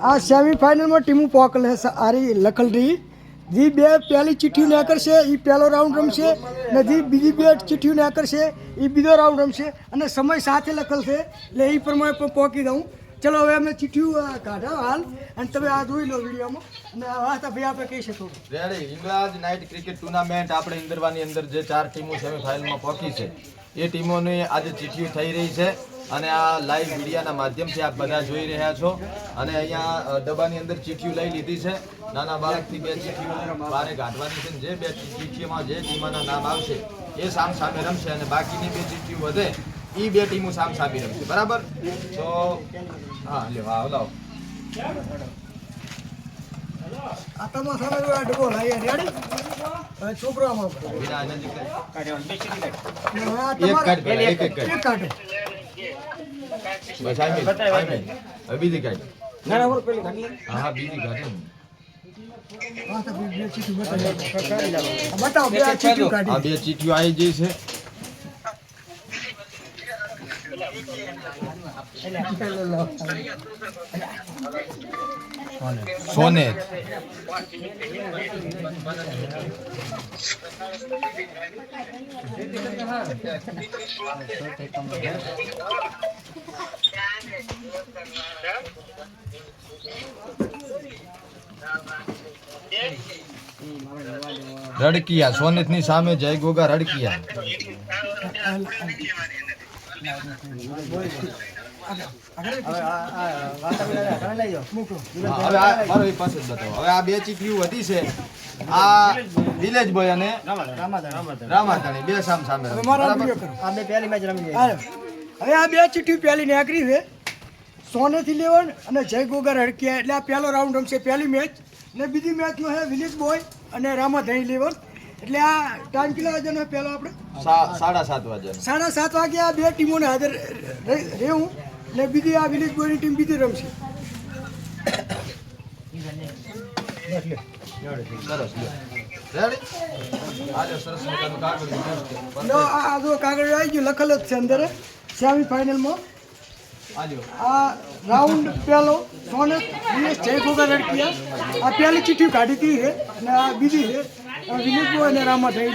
આ સેમીફાઇનલમાં ટીમો પોકલ છે આરી લખલરી જે બે પહેલી ચિઠ્ઠી ને કરશે એ પહેલો રાઉન્ડ રમશે, ને જે બીજી બે ચિઠ્ઠીઓ ને કરશે એ બીજો રાઉન્ડ રમશે. અને સમય સાથે લખલશે એટલે એ પ્રમાણે પણ પહોંચી દઉં. ચલો, હવે અમે ચિઠ્ઠીઓ કાઢા હાલ. અને તમે આ જોઈ લો વિડીયોમાં. અને વાત ભાઈ આપણે કહી શકો. રેડી ઇંગ્લાજ નાઇટ ક્રિકેટ ટુર્નામેન્ટ આપણે ઇન્દરવાની અંદર જે ચાર ટીમો સેમીફાઇનલમાં પહોંચી છે, એ ટીમોની આજે ચીઠીઓ થઈ રહી છે. અને આ લાઈવ મીડિયાના માધ્યમથી આપ બધા જોઈ રહ્યા છો. અને અહીંયા ડબ્બાની અંદર ચીઠીઓ લઈ લીધી છે. નાના બાળકથી બે ચીઠીઓ બારે કાઢવાની છે જે બે ચીઠીઓમાં જે ટીમોના નામ આવશે એ સામ સામે રમશે અને બાકીની બે ચીઠીઓ વધે એ બે ટીમો સામ સામે રમશે. બરાબર? તો હા લે લાવો હવે છોકરો બસ આઈ મીન આઈ મીન હવે બીજી ગાડી. હા? હા બીજી કાઢ એમ. હા તો બે ચિઠ્ઠી બતાવો બતાવો બે આ ચિઠ્ઠીઓ આ બે ચીઠીઓ આવી જઈ છે. સોને રડકિયા સોનેતની સામે જય ગોગા રડકિયા. હવે આ બે ચીઠીઓ વધી છે આ વિલેજ બોય અને રામાધાણી સામે હવે રમે. હવે આ બે ચિઠ્ઠી પહેલી નીકળી છે સોનેથી લેવન અને જય ગોગર હડકિયા એટલે આ પહેલો રાઉન્ડ રમશે પહેલી મેચ ને બીજી મેચમાં છે વિલેજ બોય અને રામાધાણી લેવન એટલે આ ટાઈમ કેટલા વાગ્યાનો પહેલો આપણે સાડા સાત વાગ્યા સાડા સાત વાગે આ બે ટીમોને હાજર રહે- રહેવું ને બીજી આ વિલેજ બોયની ટીમ બીજી રમશે. કાગળ આવી ગયું, લખેલ છે અંદર. સેમીફાઇનલમાં. આ રાઉન્ડ પહેલો, સોને વિલેજ જય ગોગા રડકિયા. આ પહેલી ચીઠી કાઢી હતી અને આ બીજી છે બોય અને રામા થઈ